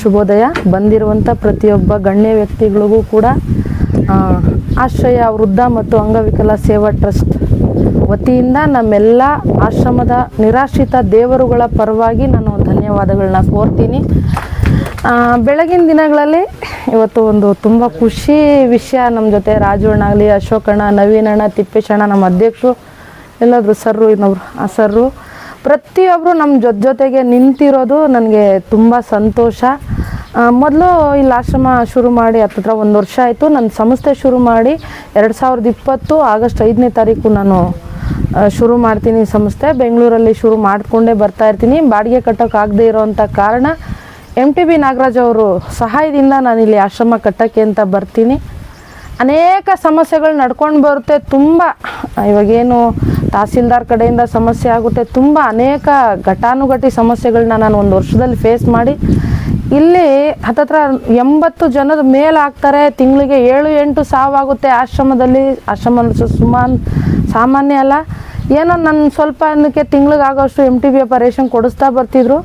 ಶುಭೋದಯ. ಬಂದಿರುವಂಥ ಪ್ರತಿಯೊಬ್ಬ ಗಣ್ಯ ವ್ಯಕ್ತಿಗಳಿಗೂ ಕೂಡ ಆಶ್ರಯ ವೃದ್ಧ ಮತ್ತು ಅಂಗವಿಕಲ ಸೇವಾ ಟ್ರಸ್ಟ್ ವತಿಯಿಂದ ನಮ್ಮೆಲ್ಲ ಆಶ್ರಮದ ನಿರಾಶ್ರಿತ ದೇವರುಗಳ ಪರವಾಗಿ ನಾನು ಧನ್ಯವಾದಗಳನ್ನ ಕೋರ್ತೀನಿ. ಬೆಳಗಿನ ದಿನಗಳಲ್ಲಿ ಇವತ್ತು ಒಂದು ತುಂಬ ಖುಷಿ ವಿಷಯ ನಮ್ಮ ಜೊತೆ ರಾಜುಣ್ಣ ಆಗಲಿ ಅಶೋಕಣ್ಣ ನವೀನಣ್ಣ ತಿಪ್ಪೇಶಣ್ಣ, ನಮ್ಮ ಅಧ್ಯಕ್ಷರು, ಎಲ್ಲಾದರೂ ಸರ್ರು ಇನ್ನೊಬ್ರು, ಆ ಸರ್ರು. ಪ್ರತಿಯೊಬ್ಬರು ನಮ್ಮ ಜೊತೆ ಜೊತೆಗೆ ನಿಂತಿರೋದು ನನಗೆ ತುಂಬ ಸಂತೋಷ. ಮೊದಲು ಇಲ್ಲಿ ಆಶ್ರಮ ಶುರು ಮಾಡಿ ಹತ್ತಿರ ಒಂದು ವರ್ಷ ಆಯಿತು. ನನ್ನ ಸಂಸ್ಥೆ ಶುರು ಮಾಡಿ ಎರಡು ಸಾವಿರದ ಇಪ್ಪತ್ತು ಆಗಸ್ಟ್ ಐದನೇ ತಾರೀಕು ನಾನು ಶುರು ಮಾಡ್ತೀನಿ ಸಂಸ್ಥೆ. ಬೆಂಗಳೂರಲ್ಲಿ ಶುರು ಮಾಡಿಕೊಂಡೇ ಬರ್ತಾ ಇರ್ತೀನಿ. ಬಾಡಿಗೆ ಕಟ್ಟೋಕ್ಕಾಗದೇ ಇರೋವಂಥ ಕಾರಣ ಎಂ ಟಿ ಬಿ ನಾಗರಾಜ್ ಅವರು ಸಹಾಯದಿಂದ ನಾನು ಇಲ್ಲಿ ಆಶ್ರಮ ಕಟ್ಟೋಕ್ಕೆ ಅಂತ ಬರ್ತೀನಿ. ಅನೇಕ ಸಮಸ್ಯೆಗಳು ನಡ್ಕೊಂಡು ಬರುತ್ತೆ ತುಂಬ. ಇವಾಗೇನು ತಹಸೀಲ್ದಾರ್ ಕಡೆಯಿಂದ ಸಮಸ್ಯೆ ಆಗುತ್ತೆ. ತುಂಬ ಅನೇಕ ಘಟಾನುಘಟಿ ಸಮಸ್ಯೆಗಳನ್ನ ನಾನು ಒಂದು ವರ್ಷದಲ್ಲಿ ಫೇಸ್ ಮಾಡಿ. ಇಲ್ಲಿ ಹತ್ತತ್ರ ಎಂಬತ್ತು ಜನದ ಮೇಲೆ ಆಗ್ತಾರೆ. ತಿಂಗಳಿಗೆ ಏಳು ಎಂಟು ಸಾವಾಗುತ್ತೆ ಆಶ್ರಮದಲ್ಲಿ. ಆಶ್ರಮ ಸುಮಾನ್ ಸಾಮಾನ್ಯ ಅಲ್ಲ. ಏನೋ ನನ್ನ ಸ್ವಲ್ಪ ಅನ್ನಕ್ಕೆ ತಿಂಗ್ಳಿಗೆ ಆಗೋಷ್ಟು ಎಂ ಟಿ ಬಿ ಅಪ್ಪ ರೇಷನ್ ಕೊಡಿಸ್ತಾ ಬರ್ತಿದ್ರು.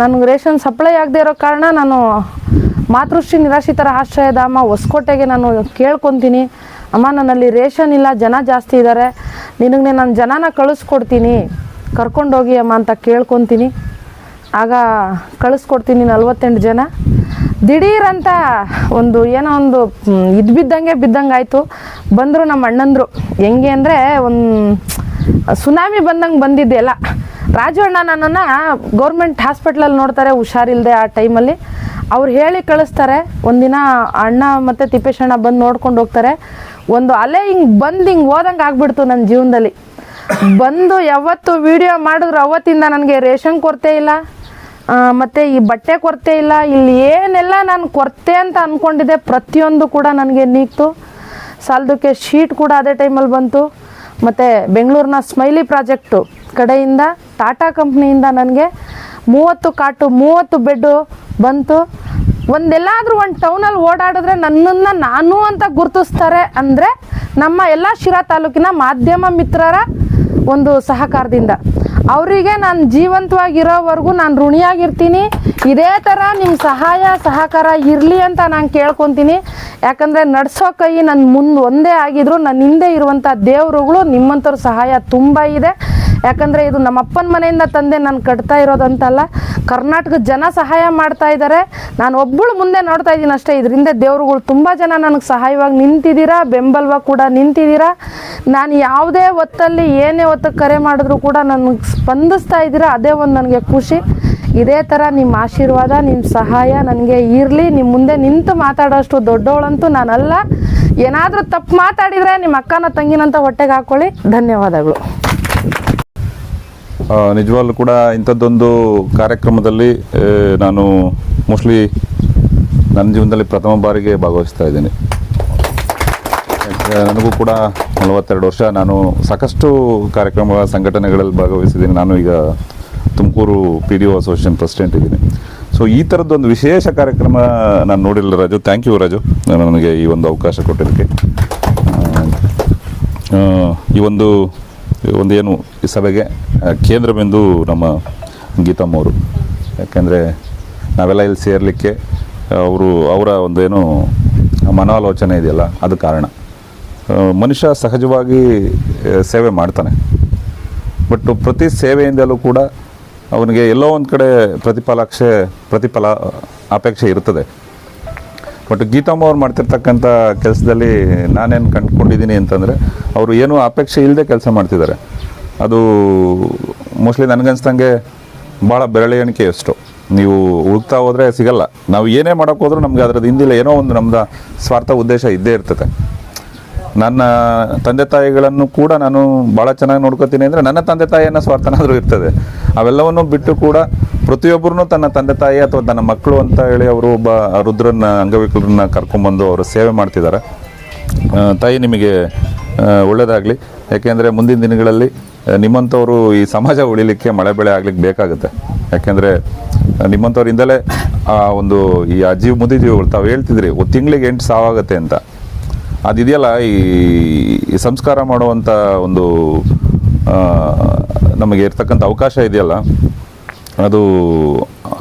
ನನಗೆ ರೇಷನ್ ಸಪ್ಲೈ ಆಗದೆ ಇರೋ ಕಾರಣ ನಾನು ಮಾತೃಶ್ರೀ ನಿರಾಶ್ರಿತರ ಆಶ್ರಯಧಾಮ ಹೊಸಕೋಟೆಗೆ ನಾನು ಕೇಳ್ಕೊತೀನಿ. ಅಮ್ಮ, ನನ್ನಲ್ಲಿ ರೇಷನ್ ಇಲ್ಲ, ಜನ ಜಾಸ್ತಿ ಇದ್ದಾರೆ ನಿನಗೆ ನಾನು ಜನನ ಕಳಿಸ್ಕೊಡ್ತೀನಿ. ಕರ್ಕೊಂಡೋಗಿ ಅಮ್ಮ ಅಂತ ಕೇಳ್ಕೊತೀನಿ. ಆಗ ಕಳಿಸ್ಕೊಡ್ತೀನಿ ನಲ್ವತ್ತೆಂಟು ಜನ. ದಿಢೀರಂತ ಒಂದು ಏನೋ ಒಂದು ಇದು ಬಿದ್ದಂಗೆ ಬಿದ್ದಂಗೆ ಆಯಿತು. ಬಂದರು ನಮ್ಮ ಅಣ್ಣಂದರು. ಹೆಂಗೆ ಅಂದರೆ ಒಂದು ಸುನಾಮಿ ಬಂದಂಗೆ ಬಂದಿದ್ದೆ ಎಲ್ಲ. ರಾಜು ಅಣ್ಣ ನನ್ನನ್ನು ಗೌರ್ಮೆಂಟ್ ಹಾಸ್ಪಿಟ್ಲಲ್ಲಿ ನೋಡ್ತಾರೆ ಹುಷಾರಿಲ್ಲದೆ ಆ ಟೈಮಲ್ಲಿ. ಅವ್ರು ಹೇಳಿ ಕಳಿಸ್ತಾರೆ. ಒಂದಿನ ಅಣ್ಣ ಮತ್ತು ತಿಪ್ಪೇಶ್ ಅಣ್ಣ ಬಂದು ನೋಡ್ಕೊಂಡು ಹೋಗ್ತಾರೆ. ಒಂದು ಅಲೆ ಹಿಂಗೆ ಬಂದು ಹಿಂಗೆ ಹೋದಂಗೆ ಆಗ್ಬಿಡ್ತು ನನ್ನ ಜೀವನದಲ್ಲಿ. ಬಂದು ಯಾವತ್ತು ವಿಡಿಯೋ ಮಾಡಿದ್ರು ಅವತ್ತಿಂದ ನನಗೆ ರೇಷನ್ ಕೊರತೆ ಇಲ್ಲ ಮತ್ತು ಈ ಬಟ್ಟೆ ಕೊರತೆ ಇಲ್ಲ, ಇಲ್ಲಿ ಏನೆಲ್ಲ ನಾನು ಕೊರತೆ ಅಂತ ಅಂದ್ಕೊಂಡಿದ್ದೆ ಪ್ರತಿಯೊಂದು ಕೂಡ ನನಗೆ ನೀಗ್ತು. ಸಾಲದಕ್ಕೆ ಶೀಟ್ ಕೂಡ ಅದೇ ಟೈಮಲ್ಲಿ ಬಂತು. ಮತ್ತು ಬೆಂಗಳೂರಿನ ಸ್ಮೈಲಿ ಪ್ರಾಜೆಕ್ಟು ಕಡೆಯಿಂದ ಟಾಟಾ ಕಂಪ್ನಿಯಿಂದ ನನಗೆ ಮೂವತ್ತು ಕಾಟು, ಮೂವತ್ತು ಬೆಡ್ಡು ಬಂತು. ಒಂದೆಲ್ಲಾದರೂ ಒಂದು ಟೌನಲ್ಲಿ ಓಡಾಡಿದ್ರೆ ನನ್ನನ್ನು ನಾನು ಅಂತ ಗುರುತಿಸ್ತಾರೆ ಅಂದರೆ ನಮ್ಮ ಎಲ್ಲ ಶಿರಾ ತಾಲೂಕಿನ ಮಾಧ್ಯಮ ಮಿತ್ರರ ಒಂದು ಸಹಕಾರದಿಂದ. ಅವರಿಗೆ ನಾನು ಜೀವಂತವಾಗಿರೋವರೆಗೂ ನಾನು ಋಣಿಯಾಗಿರ್ತೀನಿ. ಇದೇ ಥರ ನಿಮ್ಮ ಸಹಾಯ, ಸಹಕಾರ ಇರಲಿ ಅಂತ ನಾನು ಕೇಳ್ಕೊತೀನಿ. ಯಾಕಂದರೆ ನಡೆಸೋ ಕೈ ನನ್ನ ಮುಂದೆ ಒಂದೇ ಆಗಿದ್ರು ನನ್ನ ಹಿಂದೆ ಇರುವಂಥ ದೇವರುಗಳು ನಿಮ್ಮಂಥವ್ರ ಸಹಾಯ ತುಂಬ ಇದೆ. ಯಾಕಂದರೆ ಇದು ನಮ್ಮ ಅಪ್ಪನ ಮನೆಯಿಂದ ತಂದೆ ನಾನು ಕಟ್ತಾ ಇರೋದಂತಲ್ಲ ಕರ್ನಾಟಕದ ಜನ ಸಹಾಯ ಮಾಡ್ತಾ ಇದ್ದಾರೆ. ನಾನು ಒಬ್ಬಳು ಮುಂದೆ ನೋಡ್ತಾ ಇದ್ದೀನಿ ಅಷ್ಟೇ, ಇದರಿಂದ ದೇವ್ರುಗಳು ತುಂಬ ಜನ ನನಗೆ ಸಹಾಯವಾಗಿ ನಿಂತಿದ್ದೀರಾ, ಬೆಂಬಲವಾಗಿ ಕೂಡ ನಿಂತಿದ್ದೀರಾ. ನಾನು ಯಾವುದೇ ಹೊತ್ತಲ್ಲಿ, ಏನೇ ಹೊತ್ತು ಕರೆ ಮಾಡಿದ್ರು ಕೂಡ ನನಗೆ ಸ್ಪಂದಿಸ್ತಾ ಇದ್ದೀರಾ, ಅದೇ ಒಂದು ನನಗೆ ಖುಷಿ. ಇದೇ ಥರ ನಿಮ್ಮ ಆಶೀರ್ವಾದ, ನಿಮ್ಮ ಸಹಾಯ ನನಗೆ ಇರಲಿ. ನಿಮ್ಮ ಮುಂದೆ ನಿಂತು ಮಾತಾಡೋಷ್ಟು ದೊಡ್ಡವಳಂತೂ ನಾನಲ್ಲ. ಏನಾದರೂ ತಪ್ಪು ಮಾತಾಡಿದರೆ ನಿಮ್ಮ ಅಕ್ಕನ ತಂಗಿನಂತ ಹೊಟ್ಟೆಗೆ ಹಾಕ್ಕೊಳ್ಳಿ ಧನ್ಯವಾದಗಳು. ನಿಜವಾಗ್ಲೂ ಕೂಡ ಇಂಥದ್ದೊಂದು ಕಾರ್ಯಕ್ರಮದಲ್ಲಿ ನಾನು ಮೋಸ್ಟ್ಲಿ ನನ್ನ ಜೀವನದಲ್ಲಿ ಪ್ರಥಮ ಬಾರಿಗೆ ಭಾಗವಹಿಸ್ತಾ ಇದ್ದೀನಿ. ನನಗೂ ಕೂಡ ನಲವತ್ತೆರಡು ವರ್ಷ. ನಾನು ಸಾಕಷ್ಟು ಕಾರ್ಯಕ್ರಮಗಳ ಸಂಘಟನೆಗಳಲ್ಲಿ ಭಾಗವಹಿಸಿದ್ದೀನಿ. ನಾನು ಈಗ Tumakuru P D O association president ಇದ್ದೀನಿ. ಸೊ ಈ ಥರದ್ದೊಂದು ವಿಶೇಷ ಕಾರ್ಯಕ್ರಮ ನಾನು ನೋಡಿಲ್ಲ ರಾಜು. Thank you Raju. ನನಗೆ ಈ ಒಂದು ಅವಕಾಶ ಕೊಟ್ಟಿದ್ದಕ್ಕೆ. ಈ ಒಂದು ಒಂದು ಏನು ಸಭೆಗೆ ಕೇಂದ್ರ ಬಿಂದು ನಮ್ಮ ಗೀತಮ್ಮ ಅವರು ಯಾಕೆಂದರೆ ನಾವೆಲ್ಲ ಇಲ್ಲಿ ಸೇರಲಿಕ್ಕೆ ಅವರು, ಅವರ ಒಂದೇನು ಮನೋಲೋಚನೆ ಇದೆಯಲ್ಲ, ಅದು ಕಾರಣ. ಮನುಷ್ಯ ಸಹಜವಾಗಿ ಸೇವೆ ಮಾಡ್ತಾನೆ. ಬಟ್ ಪ್ರತಿ ಸೇವೆಯಿಂದಲೂ ಕೂಡ ಅವನಿಗೆ ಎಲ್ಲೋ ಒಂದು ಕಡೆ ಪ್ರತಿಫಲಾಕ್ಷೆ, ಪ್ರತಿಫಲ, ಅಪೇಕ್ಷೆ ಇರ್ತದೆ ಬಟ್ ಗೀತಮ್ಮ ಅವ್ರು ಮಾಡ್ತಿರ್ತಕ್ಕಂಥ ಕೆಲಸದಲ್ಲಿ ನಾನೇನು ಕಂಡುಕೊಂಡಿದ್ದೀನಿ ಅಂತಂದರೆ, ಅವರು ಏನೂ ಅಪೇಕ್ಷೆ ಇಲ್ಲದೆ ಕೆಲಸ ಮಾಡ್ತಿದ್ದಾರೆ. ಅದು ಮೋಸ್ಟ್ಲಿ ನನಗನ್ಸ್ದಂಗೆ ಭಾಳ ಬೆರಳೆ ಎಣಿಕೆಯಷ್ಟು ನೀವು ಹುಡುಕ್ತಾ ಹೋದರೆ ಸಿಗಲ್ಲ. ನಾವು ಏನೇ ಮಾಡೋಕ್ಕೆ ಹೋದ್ರೂ ನಮಗೆ ಅದರದ್ದು ಹಿಂದಿಲ್ಲ ಏನೋ ಒಂದು ನಮ್ಮದು ಸ್ವಾರ್ಥ ಉದ್ದೇಶ ಇದ್ದೇ ಇರ್ತದೆ. ನನ್ನ ತಂದೆ ತಾಯಿಗಳನ್ನು ಕೂಡ ನಾನು ಭಾಳ ಚೆನ್ನಾಗಿ ನೋಡ್ಕೋತೀನಿ ಅಂದರೆ ನನ್ನ ತಂದೆ ತಾಯಿಯನ್ನ ಸ್ವಾರ್ಥನಾದರೂ ಇರ್ತದೆ. ಅವೆಲ್ಲವನ್ನು ಬಿಟ್ಟು ಕೂಡ ಪ್ರತಿಯೊಬ್ಬರೂ ತನ್ನ ತಂದೆ ತಾಯಿ ಅಥವಾ ತನ್ನ ಮಕ್ಕಳು ಅಂತ ಹೇಳಿ ಅವರು ಒಬ್ಬ ರುದ್ರನ್ನ ಅಂಗವಿಕಲರನ್ನ ಕರ್ಕೊಂಬಂದು ಅವರು ಸೇವೆ ಮಾಡ್ತಿದ್ದಾರೆ ತಾಯಿ ನಿಮಗೆ ಒಳ್ಳೆಯದಾಗಲಿ ಯಾಕೆಂದರೆ ಮುಂದಿನ ದಿನಗಳಲ್ಲಿ ನಿಮ್ಮಂಥವರು ಈ ಸಮಾಜ ಉಳಿಲಿಕ್ಕೆ ಮಳೆ ಬೆಳೆ ಆಗ್ಲಿಕ್ಕೆ ಬೇಕಾಗುತ್ತೆ. ಯಾಕೆಂದರೆ ನಿಮ್ಮಂಥವ್ರಿಂದಲೇ ಆ ಒಂದು ಈ ಅಜ್ಜಿ ಮುದಿಜೀವಿಗಳು ತಾವು ಹೇಳ್ತಿದ್ರಿ ತಿಂಗಳಿಗೆ ಎಂಟು ಸಾವಾಗತ್ತೆ ಅಂತ. ಅದಿದೆಯಲ್ಲ, ಈ ಸಂಸ್ಕಾರ ಮಾಡುವಂಥ ಒಂದು ನಮಗೆ ಇರ್ತಕ್ಕಂಥ ಅವಕಾಶ ಇದೆಯಲ್ಲ, ಅದು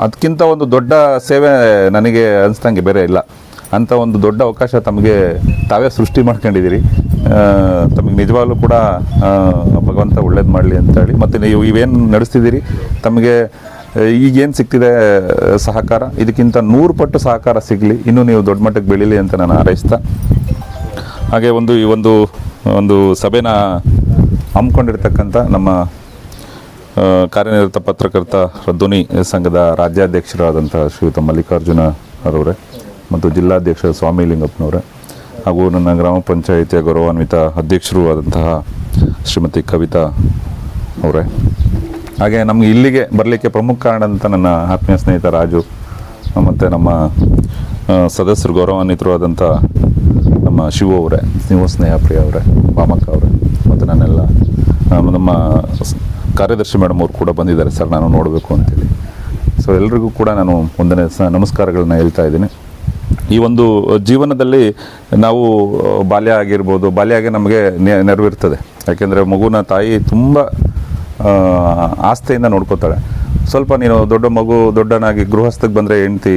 ಅದಕ್ಕಿಂತ ಒಂದು ದೊಡ್ಡ ಸೇವೆ ನನಗೆ ಅನಿಸ್ದಂಗೆ ಬೇರೆ ಇಲ್ಲ. ಅಂಥ ಒಂದು ದೊಡ್ಡ ಅವಕಾಶ ತಮಗೆ ತಾವೇ ಸೃಷ್ಟಿ ಮಾಡ್ಕೊಂಡಿದ್ದೀರಿ. ತಮಗೆ ನಿಜವಾಗ್ಲೂ ಕೂಡ ಭಗವಂತ ಒಳ್ಳೇದು ಮಾಡಲಿ ಅಂತೇಳಿ. ಮತ್ತು ನೀವು ಇವೇನು ನಡೆಸ್ತಿದ್ದೀರಿ? ತಮಗೆ ಈಗೇನು ಸಿಗ್ತಿದೆ ಸಹಕಾರ? ಇದಕ್ಕಿಂತ ನೂರು ಪಟ್ಟು ಸಹಕಾರ ಸಿಗಲಿ. ಇನ್ನೂ ನೀವು ದೊಡ್ಡ ಮಟ್ಟಕ್ಕೆ ಬೆಳೀಲಿ ಅಂತ ನಾನು ಹಾರೈಸ್ತಾ. ಹಾಗೆ ಒಂದು, ಈ ಒಂದು ಒಂದು ಸಭೆನ ಹಮ್ಮಿಕೊಂಡಿರ್ತಕ್ಕಂಥ ನಮ್ಮ ಕಾರ್ಯನಿರತ ಪತ್ರಕರ್ತ ಧ್ವನಿ ಸಂಘದ ರಾಜ್ಯಾಧ್ಯಕ್ಷರಾದಂಥ ಶ್ರೀಯುತ ಮಲ್ಲಿಕಾರ್ಜುನ ಅವರವರೇ ಮತ್ತು ಜಿಲ್ಲಾಧ್ಯಕ್ಷ ಸ್ವಾಮಿ ಲಿಂಗಪ್ಪನವರೇ. ಹಾಗೂ ನನ್ನ ಗ್ರಾಮ ಪಂಚಾಯಿತಿಯ ಗೌರವಾನ್ವಿತ ಅಧ್ಯಕ್ಷರು ಆದಂತಹ ಶ್ರೀಮತಿ ಕವಿತಾ ಅವರೇ. ಹಾಗೆ ನಮಗೆ ಇಲ್ಲಿಗೆ ಬರಲಿಕ್ಕೆ ಪ್ರಮುಖ ಕಾರಣ ಅಂತ ನನ್ನ ಆತ್ಮೀಯ ಸ್ನೇಹಿತ ರಾಜು, ಮತ್ತು ನಮ್ಮ ಸದಸ್ಯರು, ಗೌರವಾನ್ವಿತರು ಆದಂಥ ನಮ್ಮ ಶಿವ ಅವರೇ, ಶಿವ ಸ್ನೇಹಪ್ರಿಯ ಅವರೇ, ಬಾಮಕ್ಕ ಅವರೇ, ಮತ್ತು ನನ್ನೆಲ್ಲ ನಮ್ಮ ಕಾರ್ಯದರ್ಶಿ ಮೇಡಮ್ ಅವರು ಕೂಡ ಬಂದಿದ್ದಾರೆ ಸರ್, ನಾನು ನೋಡಬೇಕು ಅಂತೇಳಿ. ಸೊ ಎಲ್ರಿಗೂ ಕೂಡ ನಾನು ಒಂದನೇ ಸ ನಮಸ್ಕಾರಗಳನ್ನ ಹೇಳ್ತಾ ಇದ್ದೀನಿ. ಈ ಒಂದು ಜೀವನದಲ್ಲಿ ನಾವು ಬಾಲ್ಯ ಆಗಿರ್ಬೋದು ಬಾಲ್ಯ ಆಗಿ ನಮಗೆ ನೆರವಿರ್ತದೆ. ಯಾಕೆಂದರೆ ಮಗುನ ತಾಯಿ ತುಂಬ ಆಸ್ತೆಯಿಂದ ನೋಡ್ಕೋತಾಳೆ. ಸ್ವಲ್ಪ ನೀನು ದೊಡ್ಡ ಮಗು, ದೊಡ್ಡನಾಗಿ ಗೃಹಸ್ಥಕ್ಕೆ ಬಂದರೆ ಹೆಂಡ್ತಿ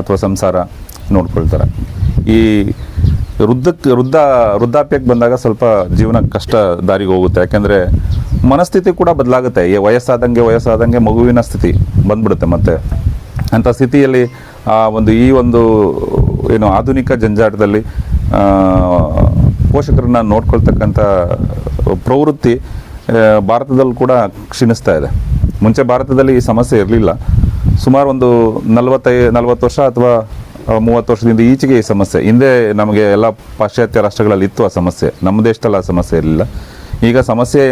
ಅಥವಾ ಸಂಸಾರ ನೋಡ್ಕೊಳ್ತಾರೆ. ಈ ವೃದ್ಧಕ್ಕೆ ವೃದ್ಧ, ವೃದ್ಧಾಪ್ಯಕ್ಕೆ ಬಂದಾಗ ಸ್ವಲ್ಪ ಜೀವನ ಕಷ್ಟ ದಾರಿಗೆ ಹೋಗುತ್ತೆ. ಯಾಕೆಂದರೆ ಮನಸ್ಥಿತಿ ಕೂಡ ಬದಲಾಗುತ್ತೆ. ಈ ವಯಸ್ಸಾದಂಗೆ ವಯಸ್ಸಾದಂಗೆ ಮಗುವಿನ ಸ್ಥಿತಿ ಬಂದ್ಬಿಡುತ್ತೆ ಮತ್ತೆ. ಅಂಥ ಸ್ಥಿತಿಯಲ್ಲಿ ಆ ಒಂದು ಈ ಒಂದು, ಏನು ಆಧುನಿಕ ಜಂಜಾಟದಲ್ಲಿ ಪೋಷಕರನ್ನ ನೋಡ್ಕೊಳ್ತಕ್ಕಂಥ ಪ್ರವೃತ್ತಿ ಭಾರತದಲ್ಲೂ ಕೂಡ ಕ್ಷೀಣಿಸ್ತಾ ಇದೆ. ಮುಂಚೆ ಭಾರತದಲ್ಲಿ ಈ ಸಮಸ್ಯೆ ಇರಲಿಲ್ಲ. ಸುಮಾರು ಒಂದು ನಲವತ್ತೈ, ನಲವತ್ತು ವರ್ಷ ಅಥವಾ ಮೂವತ್ತು ವರ್ಷದಿಂದ ಈಚೆಗೆ ಈ ಸಮಸ್ಯೆ. ಹಿಂದೆ ನಮಗೆ ಎಲ್ಲ ಪಾಶ್ಚಾತ್ಯ ರಾಷ್ಟ್ರಗಳಲ್ಲಿ ಇತ್ತು ಆ ಸಮಸ್ಯೆ. ನಮ್ಮ ದೇಶದಲ್ಲಿ ಆ ಸಮಸ್ಯೆ ಇರಲಿಲ್ಲ. ಈಗ ಸಮಸ್ಯೆ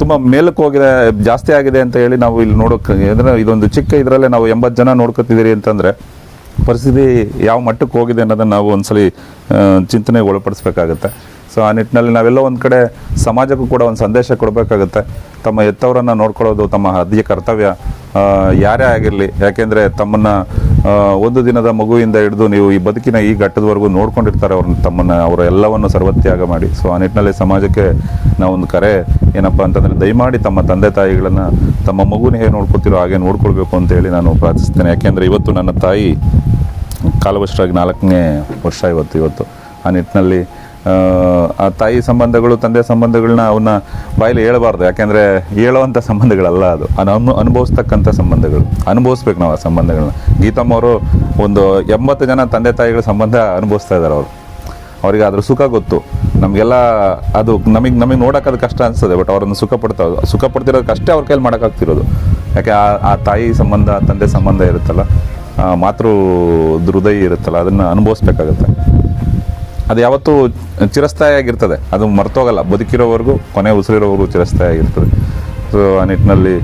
ತುಂಬ ಮೇಲಕ್ಕೆ ಹೋಗಿದೆ, ಜಾಸ್ತಿ ಆಗಿದೆ ಅಂತ ಹೇಳಿ ನಾವು ಇಲ್ಲಿ ನೋಡೋಕೆ ಅಂದರೆ ಇದೊಂದು ಚಿಕ್ಕ ಇದರಲ್ಲೇ ನಾವು ಎಂಬತ್ತು ಜನ ನೋಡ್ಕೊತಿದ್ದೀರಿ ಅಂತಂದರೆ ಪರಿಸ್ಥಿತಿ ಯಾವ ಮಟ್ಟಕ್ಕೆ ಹೋಗಿದೆ ಅನ್ನೋದನ್ನು ನಾವು ಒಂದ್ಸಲಿ ಚಿಂತನೆಗೆ ಒಳಪಡಿಸ್ಬೇಕಾಗತ್ತೆ. ಸೊ ಆ ನಿಟ್ಟಿನಲ್ಲಿ ನಾವೆಲ್ಲ ಒಂದು ಕಡೆ ಸಮಾಜಕ್ಕೂ ಕೂಡ ಒಂದು ಸಂದೇಶ ಕೊಡಬೇಕಾಗುತ್ತೆ. ತಮ್ಮ ಹೆತ್ತವರನ್ನು ನೋಡ್ಕೊಳ್ಳೋದು, ತಮ್ಮ ಅದ್ಯ ಕರ್ತವ್ಯ ಯಾರೇ ಆಗಿರಲಿ. ಯಾಕೆಂದರೆ ತಮ್ಮನ್ನು ಒಂದು ದಿನದ ಮಗುವಿಂದ ಹಿಡಿದು ನೀವು ಈ ಬದುಕಿನ ಈ ಘಟ್ಟದವರೆಗೂ ನೋಡ್ಕೊಂಡಿರ್ತಾರೆ ಅವ್ರನ್ನ, ತಮ್ಮನ್ನು, ಅವರ ಎಲ್ಲವನ್ನು ಸರ್ವತ್ಯಾಗ ಮಾಡಿ. ಸೊ ಆ ನಿಟ್ಟಿನಲ್ಲಿ ಸಮಾಜಕ್ಕೆ ನಾವೊಂದು ಕರೆ, ಏನಪ್ಪ ಅಂತಂದರೆ ದಯಮಾಡಿ ತಮ್ಮ ತಂದೆ ತಾಯಿಗಳನ್ನು, ತಮ್ಮ ಮಗುನ ಹೇಗೆ ನೋಡ್ಕೊತಿರೋ ಹಾಗೆ ನೋಡ್ಕೊಳ್ಬೇಕು ಅಂತೇಳಿ ನಾನು ಪ್ರಾರ್ಥಿಸ್ತೇನೆ. ಯಾಕೆಂದರೆ ಇವತ್ತು ನನ್ನ ತಾಯಿ ಕಾಲವಷ್ಟಾಗಿ ನಾಲ್ಕನೇ ವರ್ಷ ಇವತ್ತು ಇವತ್ತು. ಆ ನಿಟ್ಟಿನಲ್ಲಿ ಆ, ತಾಯಿ ಸಂಬಂಧಗಳು ತಂದೆ ಸಂಬಂಧಗಳನ್ನ ಅವನ್ನ ಬಾಯಲ್ಲಿ ಹೇಳಬಾರ್ದು. ಯಾಕೆಂದರೆ ಹೇಳೋವಂಥ ಸಂಬಂಧಗಳಲ್ಲ ಅದು. ಅನು ಅನು- ಅನುಭವಿಸ್ತಕ್ಕಂಥ ಸಂಬಂಧಗಳು. ಅನುಭವಿಸ್ಬೇಕು ನಾವು ಆ ಸಂಬಂಧಗಳನ್ನ ಗೀತಮ್ಮ ಅವರು ಒಂದು ಎಂಬತ್ತು ಜನ ತಂದೆ ತಾಯಿಗಳ ಸಂಬಂಧ ಅನುಭವಿಸ್ತಾ ಇದ್ದಾರೆ ಅವರು. ಅವರಿಗೆ ಅದ್ರ ಸುಖ ಗೊತ್ತು. ನಮಗೆಲ್ಲ ಅದು ನಮಗೆ ನಮಗೆ ನೋಡೋಕೆ ಅದು ಕಷ್ಟ ಅನಿಸ್ತದೆ ಬಟ್ ಅವ್ರನ್ನ ಸುಖ ಪಡ್ತಾ ಸುಖ ಪಡ್ತಿರೋದಕ್ಕೆ ಅಷ್ಟೇ ಅವ್ರ ಕೈಲಿ ಮಾಡೋಕ್ಕಾಗ್ತಿರೋದು. ಯಾಕೆ ಆ ಆ ತಾಯಿ ಸಂಬಂಧ ತಂದೆ ಸಂಬಂಧ ಇರುತ್ತಲ್ಲ ಮಾತೃ ಹೃದಯ ಇರುತ್ತಲ್ಲ ಅದನ್ನು ಅನುಭವಿಸ್ಬೇಕಾಗತ್ತೆ. ಅದು ಯಾವತ್ತೂ ಚಿರಸ್ಥಾಯಿಯಾಗಿರ್ತದೆ. ಅದು ಮರ್ತೋಗಲ್ಲ. ಬದುಕಿರೋವರೆಗೂ, ಕೊನೆ ಉಸಿರಿರೋವರೆಗೂ ಚಿರಸ್ಥಾಯಿಯಾಗಿರ್ತದೆ. ಸೊ ಆ ನಿಟ್ಟಿನಲ್ಲಿ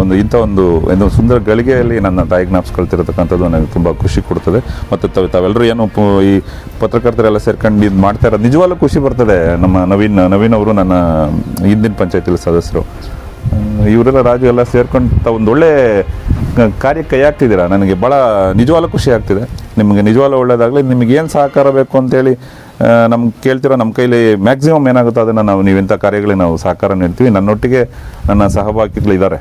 ಒಂದು ಇಂಥ ಒಂದು ಒಂದು ಸುಂದರ ಗಳಿಗೆಯಲ್ಲಿ ನನ್ನ ತಾಯಿ ಜ್ಞಾಪಿಸ್ಕೊಳ್ತಿರತಕ್ಕಂಥದ್ದು ನನಗೆ ತುಂಬ ಖುಷಿ ಕೊಡ್ತದೆ. ಮತ್ತು ತಾವು, ತಾವೆಲ್ಲರೂ ಏನು ಈ ಪತ್ರಕರ್ತರೆಲ್ಲ ಸೇರ್ಕೊಂಡು ಇದು ಮಾಡ್ತಾ ಇರೋದು ನಿಜವಾಗ್ಲೂ ಖುಷಿ ಬರ್ತದೆ. ನಮ್ಮ ನವೀನ್ ನವೀನ್ ಅವರು ನನ್ನ ಹಿಂದಿನ ಪಂಚಾಯತಿಲಿ ಸದಸ್ಯರು. ಇವರೆಲ್ಲ ರಾಜು ಎಲ್ಲ ಸೇರ್ಕೊಂಡು ಒಂದು ಒಳ್ಳೆ ಕಾರ್ಯಕ್ಕೆ ಕೈ ಹಾಕ್ತಿದ್ದೀರಾ ನನಗೆ ಭಾಳ ನಿಜವಾಗ್ಲೂ ಖುಷಿ ಆಗ್ತಿದೆ. ನಿಮಗೆ ನಿಜವಾಗ್ಲೂ ಒಳ್ಳೇದಾಗಲಿ, ನಿಮಗೆ ಏನು ಸಹಕಾರ ಬೇಕು ಅಂತೇಳಿ ನಮ್ಗೆ ಕೇಳ್ತಿರೋ ನಮ್ಮ ಕೈಲಿ ಮ್ಯಾಕ್ಸಿಮಮ್ ಏನಾಗುತ್ತೋ ಅದನ್ನು ನಾವು ನೀವಿಂಥ ಕಾರ್ಯಗಳಿಗೆ ನಾವು ಸಹಕಾರ ನೀಡ್ತೀವಿ. ನನ್ನೊಟ್ಟಿಗೆ ನನ್ನ ಸಹಭಾಗಿಗಳು ಇದ್ದಾರೆ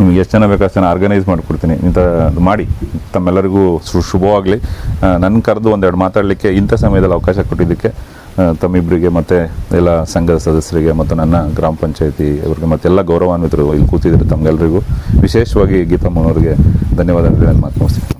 ನಿಮ್ಗೆ ಎಷ್ಟು ಜನ ಬೇಕು ಅಷ್ಟು ಜನ ಆರ್ಗನೈಸ್ ಮಾಡಿಕೊಡ್ತೀನಿ. ಇಂಥ ಮಾಡಿ. ತಮ್ಮೆಲ್ಲರಿಗೂ ಶುಭವಾಗಲಿ. ನನ್ನ ಕರೆದು ಒಂದೆರಡು ಮಾತಾಡಲಿಕ್ಕೆ ಇಂಥ ಸಮಯದಲ್ಲಿ ಅವಕಾಶ ಕೊಟ್ಟಿದ್ದಕ್ಕೆ ತಮ್ಮಿಬ್ಬರಿಗೆ ಮತ್ತು ಎಲ್ಲ ಸಂಘದ ಸದಸ್ಯರಿಗೆ ಮತ್ತು ನನ್ನ ಗ್ರಾಮ ಪಂಚಾಯತಿ ಮತ್ತೆ ಎಲ್ಲ ಗೌರವಾನ್ವಿತರು ಇಲ್ಲಿ ಕೂತಿದ್ರು ತಮಗೆಲ್ಲರಿಗೂ ವಿಶೇಷವಾಗಿ ಗೀತಮ್ಮನವರಿಗೆ ಧನ್ಯವಾದಗಳನ್ನು ಮಾತು ಮುಗಿಸ್ತೀನಿ.